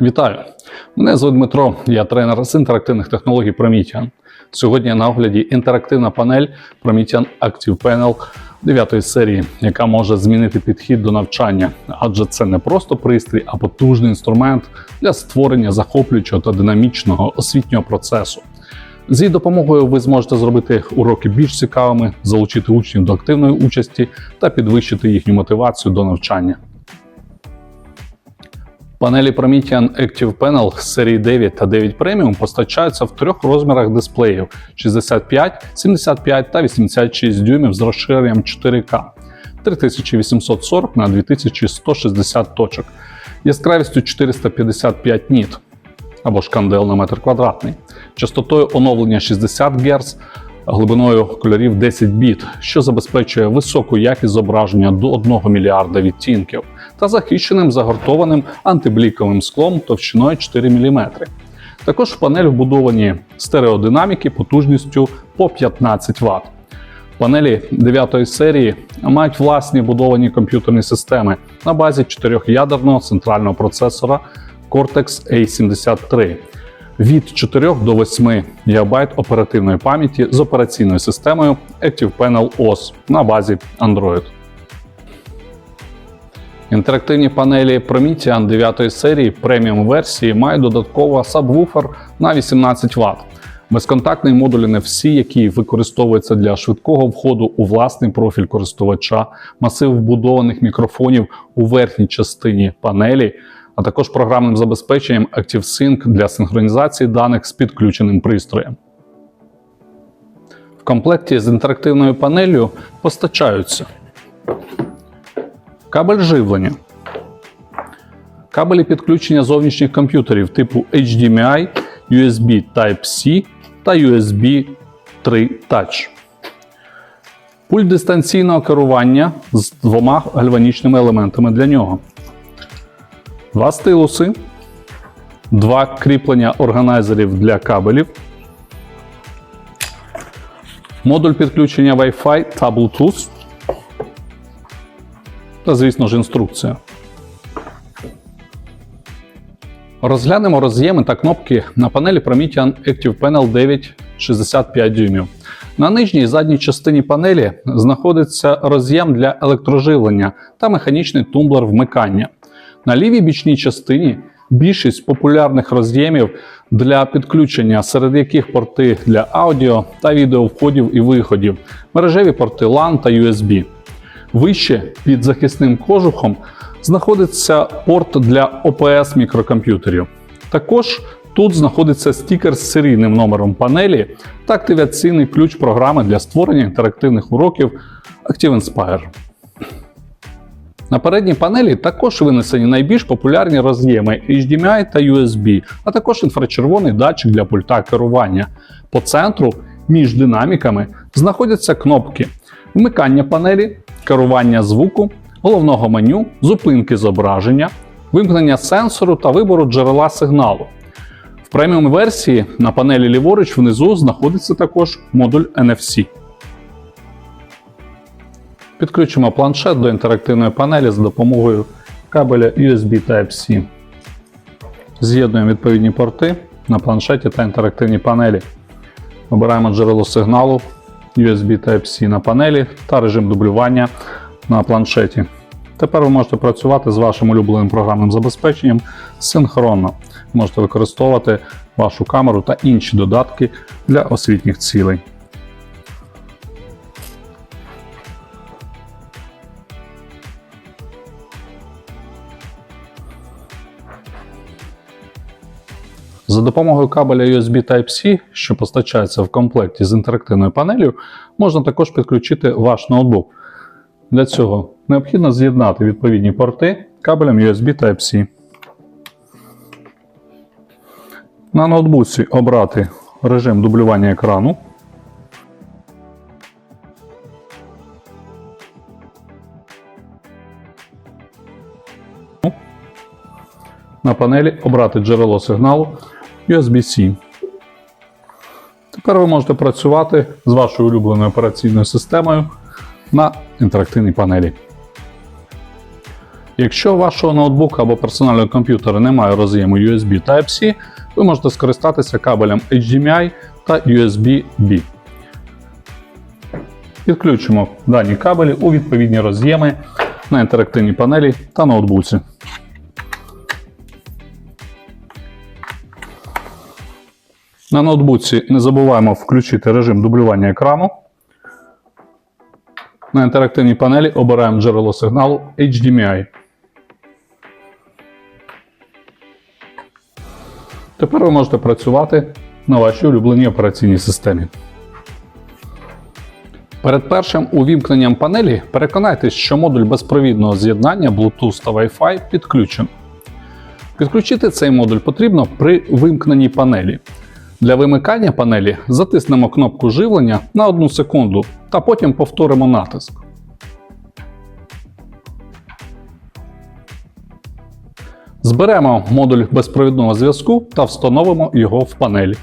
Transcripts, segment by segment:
Вітаю! Мене звуть Дмитро, я тренер з інтерактивних технологій Promethean. Сьогодні на огляді інтерактивна панель Promethean Active Panel 9 серії, яка може змінити підхід до навчання, адже це не просто пристрій, а потужний інструмент для створення захоплюючого та динамічного освітнього процесу. З її допомогою ви зможете зробити уроки більш цікавими, залучити учнів до активної участі та підвищити їхню мотивацію до навчання. Панелі Promethean Active Panel серії 9 та 9 Premium постачаються в трьох розмірах дисплеїв 65, 75 та 86 дюймів з розширенням 4К 3840 на 2160 точок, яскравістю 455 ніт або ж кандел на метр квадратний, частотою оновлення 60 Гц, глибиною кольорів 10 біт, що забезпечує високу якість зображення до 1 мільярда відтінків та захищеним загортованим антибліковим склом товщиною 4 мм. Також в панель вбудовані стереодинаміки потужністю по 15 Вт. Панелі 9 серії мають власні будовані комп'ютерні системи на базі 4-ядерного центрального процесора Cortex A73 від 4 до 8 ГБ оперативної пам'яті з операційною системою Active Panel OS на базі Android. Інтерактивні панелі Promethean 9 серії преміум версії мають додатково сабвуфер на 18 Вт. Безконтактний модуль NFC, який використовується для швидкого входу у власний профіль користувача, масив вбудованих мікрофонів у верхній частині панелі, а також програмним забезпеченням ActiveSync для синхронізації даних з підключеним пристроєм. В комплекті з інтерактивною панелью постачаються Кабель живлення. Кабелі підключення зовнішніх комп'ютерів типу HDMI, USB Type-C та USB 3 Touch. Пульт дистанційного керування з двома гальванічними елементами для нього. Два стилуси, два кріплення органайзерів для кабелів, модуль підключення Wi-Fi та Bluetooth та, звісно ж, інструкція. Розглянемо роз'єми та кнопки на панелі Promethean Active Panel 9 65 дюймів. На нижній і задній частині панелі знаходиться роз'єм для електроживлення та механічний тумблер вмикання. На лівій бічній частині більшість популярних роз'ємів для підключення, серед яких порти для аудіо та відео входів і виходів, мережеві порти LAN та USB. Вище під захисним кожухом знаходиться порт для ОПС мікрокомп'ютерів. Також тут знаходиться стікер з серійним номером панелі та активаційний ключ програми для створення інтерактивних уроків Active Inspire. На передній панелі також винесені найбільш популярні роз'єми HDMI та USB, а також інфрачервоний датчик для пульта керування. По центру між динаміками знаходяться кнопки вмикання панелі, керування звуку, головного меню, зупинки зображення, вимкнення сенсору та вибору джерела сигналу. В преміум версії на панелі ліворуч внизу знаходиться також модуль NFC. Підключимо планшет до інтерактивної панелі за допомогою кабеля USB Type-C. З'єднуємо відповідні порти на планшеті та інтерактивній панелі. Обираємо джерело сигналу USB Type-C на панелі та режим дублювання на планшеті. Тепер ви можете працювати з вашим улюбленим програмним забезпеченням синхронно. Можете використовувати вашу камеру та інші додатки для освітніх цілей. За допомогою кабеля USB Type-C, що постачається в комплекті з інтерактивною панелью, можна також підключити ваш ноутбук. Для цього необхідно з'єднати відповідні порти кабелем USB Type-C. На ноутбуці обрати режим дублювання екрану. На панелі обрати джерело сигналу USB-C. Тепер ви можете працювати з вашою улюбленою операційною системою на інтерактивній панелі. Якщо вашого ноутбука або персонального комп'ютера немає роз'єму USB Type-C, ви можете скористатися кабелем HDMI та USB-B. Підключимо дані кабелі у відповідні роз'єми на інтерактивній панелі та ноутбуці. На ноутбуці не забуваємо включити режим дублювання екрану. На інтерактивній панелі обираємо джерело сигналу HDMI. Тепер ви можете працювати на вашій улюбленій операційній системі. Перед першим увімкненням панелі переконайтесь, що модуль безпровідного з'єднання Bluetooth та Wi-Fi підключений. Підключити цей модуль потрібно при вимкненні панелі. Для вимикання панелі затиснемо кнопку живлення на 1 секунду та потім повторимо натиск. Зберемо модуль безпровідного зв'язку та встановимо його в панелі.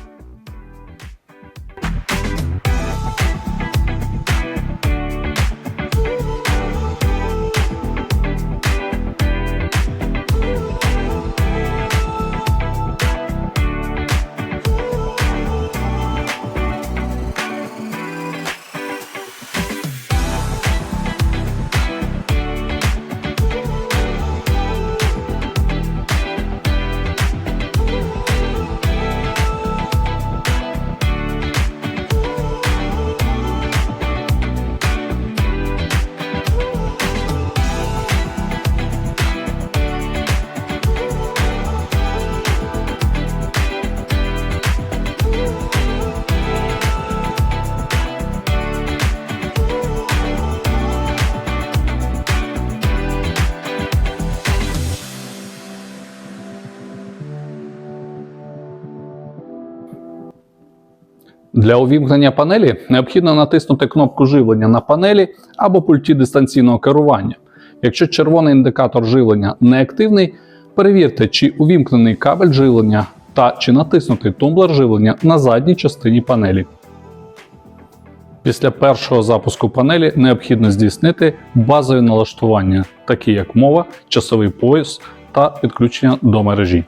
Для увімкнення панелі необхідно натиснути кнопку живлення на панелі або пульті дистанційного керування. Якщо червоний індикатор живлення не активний, перевірте, чи увімкнений кабель живлення та чи натиснутий тумблер живлення на задній частині панелі. Після першого запуску панелі необхідно здійснити базові налаштування, такі як мова, часовий пояс та підключення до мережі.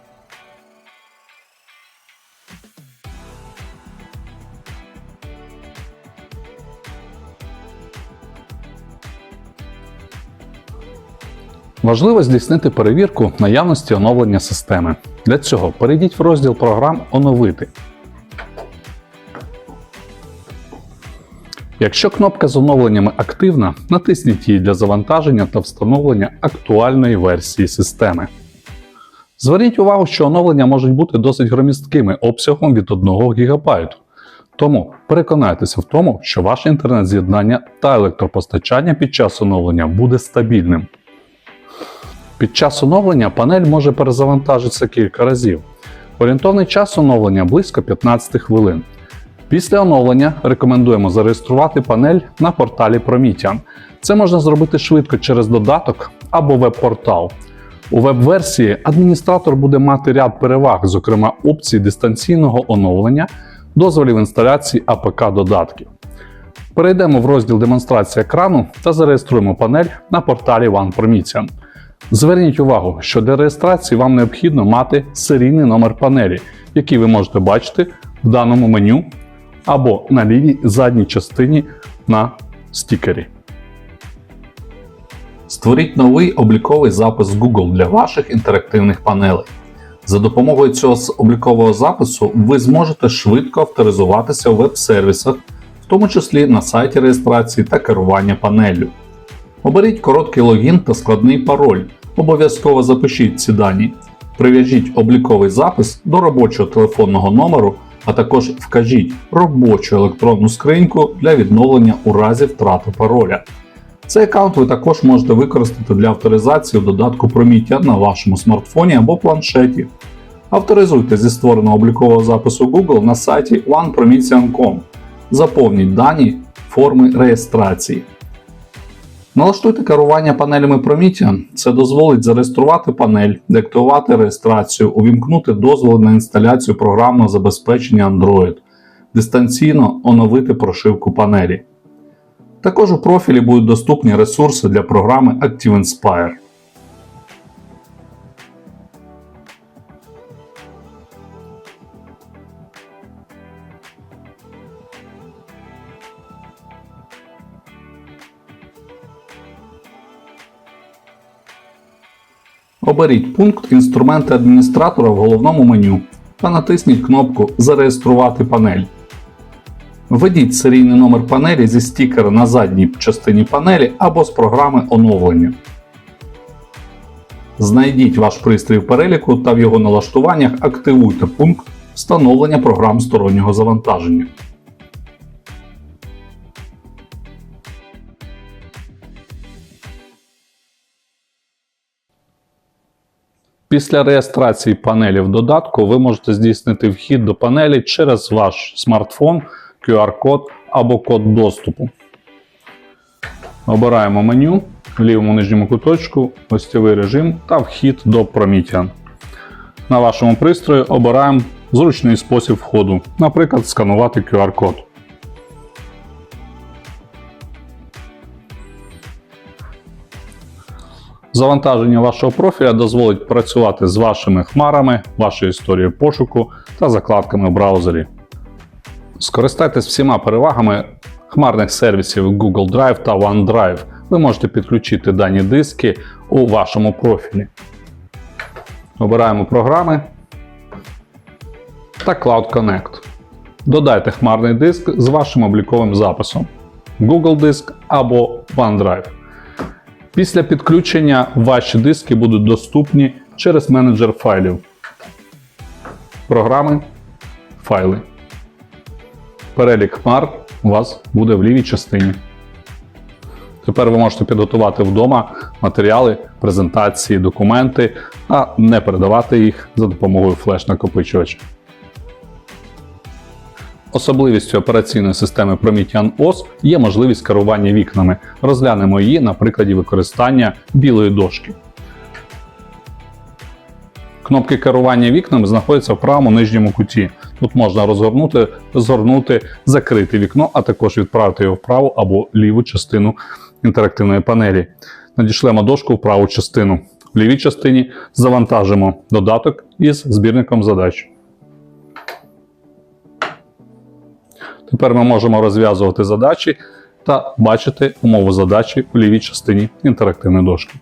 Важливо здійснити перевірку наявності оновлення системи. Для цього перейдіть в розділ програм Оновити. Якщо кнопка з оновленнями активна, натисніть її для завантаження та встановлення актуальної версії системи. Зверніть увагу, що оновлення можуть бути досить громісткими обсягом від 1 ГБ. Тому переконайтеся в тому, що ваше інтернет-з'єднання та електропостачання під час оновлення буде стабільним. Під час оновлення панель може перезавантажитися кілька разів. Орієнтовний час оновлення близько 15 хвилин. Після оновлення рекомендуємо зареєструвати панель на порталі Promethean. Це можна зробити швидко через додаток або веб-портал. У веб-версії адміністратор буде мати ряд переваг, зокрема опції дистанційного оновлення, дозволів інсталяції АПК додатків. Перейдемо в розділ демонстрація екрану та зареєструємо панель на порталі OnePromethean. Зверніть увагу, що для реєстрації вам необхідно мати серійний номер панелі, який ви можете бачити в даному меню або на лівій задній частині на стікері. Створіть новий обліковий запис Google для ваших інтерактивних панелей. За допомогою цього облікового запису ви зможете швидко авторизуватися у веб-сервісах, в тому числі на сайті реєстрації та керування панеллю. Оберіть короткий логін та складний пароль. Обов'язково запишіть ці дані. Прив'яжіть обліковий запис до робочого телефонного номеру, а також вкажіть робочу електронну скриньку для відновлення у разі втрати пароля. Цей аккаунт ви також можете використати для авторизації у додатку Promethean на вашому смартфоні або планшеті. Авторизуйте зі створеного облікового запису Google на сайті onepromethean.com. Заповніть дані форми реєстрації. Налаштуйте керування панелями проміття. Це дозволить зареєструвати панель, диктувати реєстрацію, увімкнути дозволи на інсталяцію програмного забезпечення Android, дистанційно оновити прошивку панелі. Також у профілі будуть доступні ресурси для програми ActiveInspire. Оберіть пункт Інструменти адміністратора в головному меню та натисніть кнопку Зареєструвати панель. Введіть серійний номер панелі зі стікера на задній частині панелі або з програми оновлення. Знайдіть ваш пристрій в переліку та в його налаштуваннях активуйте пункт Встановлення програм стороннього завантаження. Після реєстрації панелі в додатку ви можете здійснити вхід до панелі через ваш смартфон, QR-код або код доступу. Обираємо меню в лівому нижньому куточку, гостєвий режим та вхід до Promethean. На вашому пристрої обираємо зручний спосіб входу, наприклад, сканувати QR-код. Завантаження вашого профіля дозволить працювати з вашими хмарами, вашою історією пошуку та закладками в браузері. Скористайтесь всіма перевагами хмарних сервісів Google Drive та OneDrive. Ви можете підключити дані диски у вашому профілі. Обираємо програми та Cloud Connect. Додайте хмарний диск з вашим обліковим записом Google Диск або OneDrive. Після підключення ваші диски будуть доступні через менеджер файлів. Програми, файли. Перелік хмар у вас буде в лівій частині. Тепер ви можете підготувати вдома матеріали, презентації, документи, а не передавати їх за допомогою флеш-накопичувача. Особливістю операційної системи Promethean OS є можливість керування вікнами. Розглянемо її на прикладі використання білої дошки. Кнопки керування вікнами знаходяться в правому нижньому куті. Тут можна розгорнути, згорнути, закрити вікно, а також відправити його в праву або ліву частину інтерактивної панелі. Надішлемо дошку в праву частину. В лівій частині завантажимо додаток із збірником задач. Тепер ми можемо розв'язувати задачі та бачити умову задачі в лівій частині інтерактивної дошки.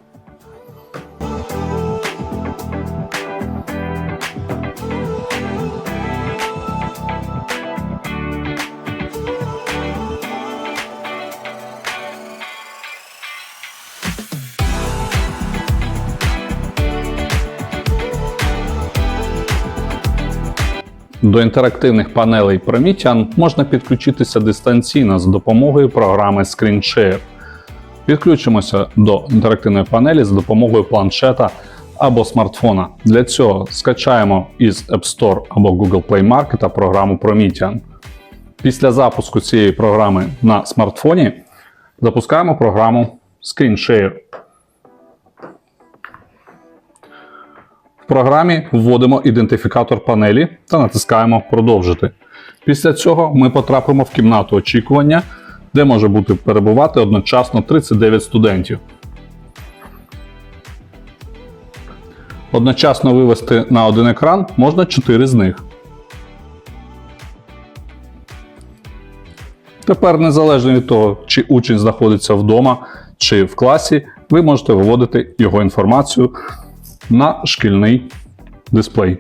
До інтерактивних панелей Promethean можна підключитися дистанційно за допомогою програми ScreenShare. Підключимося до інтерактивної панелі за допомогою планшета або смартфона. Для цього скачаємо із App Store або Google Play Market програму Promethean. Після запуску цієї програми на смартфоні запускаємо програму ScreenShare. В програмі вводимо ідентифікатор панелі та натискаємо Продовжити. Після цього ми потрапимо в кімнату очікування, де може бути перебувати одночасно 39 студентів. Одночасно вивести на один екран можна 4 з них. Тепер, незалежно від того, чи учень знаходиться вдома чи в класі, ви можете виводити його інформацію на шкільний дисплей.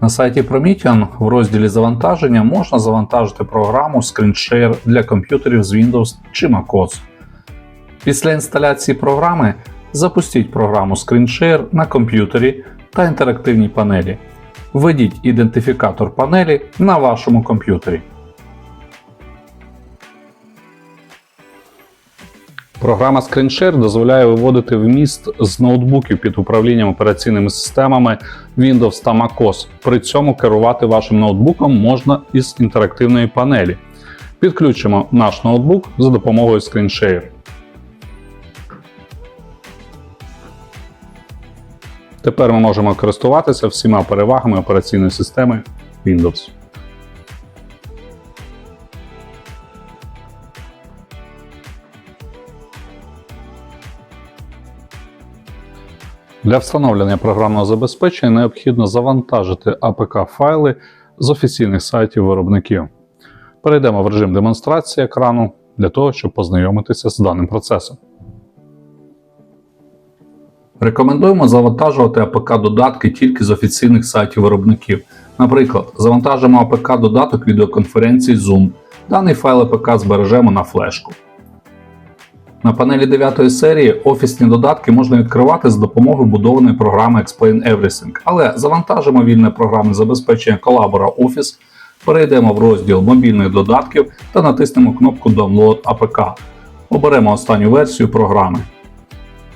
На сайті Promethean в розділі Завантаження можна завантажити програму ScreenShare для комп'ютерів з Windows чи MacOS. Після інсталяції програми запустіть програму ScreenShare на комп'ютері та інтерактивній панелі. Введіть ідентифікатор панелі на вашому комп'ютері. Програма ScreenShare дозволяє виводити вміст з ноутбуків під управлінням операційними системами Windows та MacOS. При цьому керувати вашим ноутбуком можна із інтерактивної панелі. Підключимо наш ноутбук за допомогою ScreenShare. Тепер ми можемо користуватися всіма перевагами операційної системи Windows. Для встановлення програмного забезпечення необхідно завантажити APK-файли з офіційних сайтів виробників. Перейдемо в режим демонстрації екрану для того, щоб познайомитися з даним процесом. Рекомендуємо завантажувати АПК-додатки тільки з офіційних сайтів виробників. Наприклад, завантажимо АПК-додаток відеоконференції Zoom. Даний файл АПК збережемо на флешку. На панелі 9 серії офісні додатки можна відкривати з допомогою будованої програми Explain Everything, але завантажимо вільне програмне забезпечення Collabora Office, перейдемо в розділ мобільних додатків та натиснемо кнопку Download APK. Оберемо останню версію програми.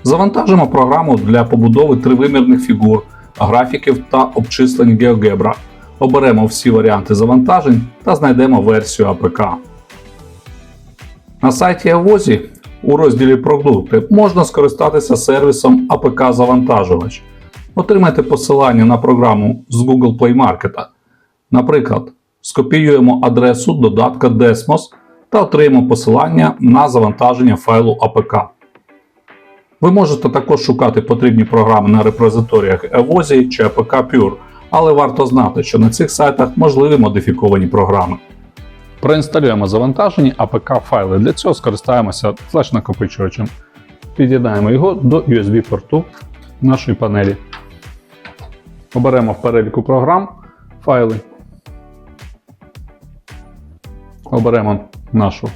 Завантажимо програму для побудови тривимірних фігур, графіків та обчислень GeoGebra. Оберемо всі варіанти завантажень та знайдемо версію APK. На сайті Авозі у розділі Продукти можна скористатися сервісом APK Завантажувач. Отримайте посилання на програму з Google Play Market. Наприклад, скопіюємо адресу додатка Desmos та отримаємо посилання на завантаження файлу APK. Ви можете також шукати потрібні програми на репозиторіях Evozi чи APK Pure, але варто знати, що на цих сайтах можливі модифіковані програми. Проінсталюємо завантажені APK файли. Для цього скористаємося флеш-накопичувачем. Під'єднаємо його до USB-порту нашої панелі. Оберемо в переліку програм файли. Оберемо нашу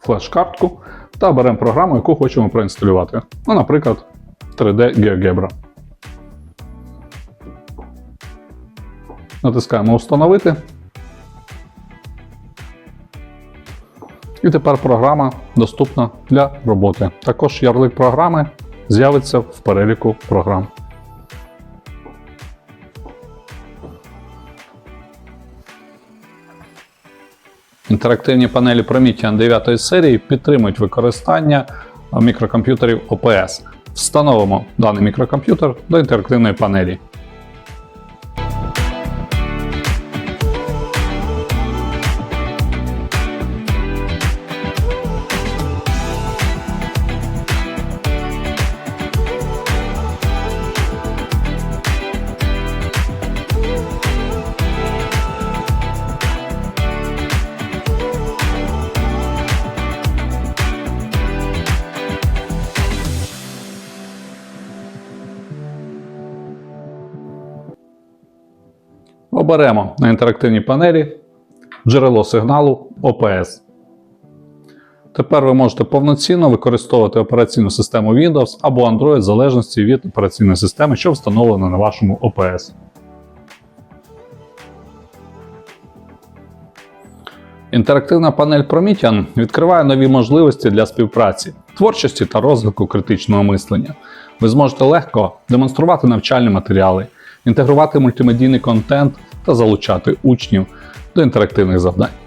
флеш-картку та оберемо програму, яку хочемо проінсталювати. Ну, наприклад, 3D GeoGebra. Натискаємо Установити. І тепер програма доступна для роботи. Також ярлик програми з'явиться в переліку програм. Інтерактивні панелі Promethean 9 серії підтримують використання мікрокомп'ютерів OPS. Встановимо даний мікрокомп'ютер до інтерактивної панелі. Оберемо на інтерактивній панелі джерело сигналу OPS. Тепер ви можете повноцінно використовувати операційну систему Windows або Android в залежності від операційної системи, що встановлена на вашому OPS. Інтерактивна панель Promethean відкриває нові можливості для співпраці, творчості та розвитку критичного мислення. Ви зможете легко демонструвати навчальні матеріали, інтегрувати мультимедійний контент та залучати учнів до інтерактивних завдань.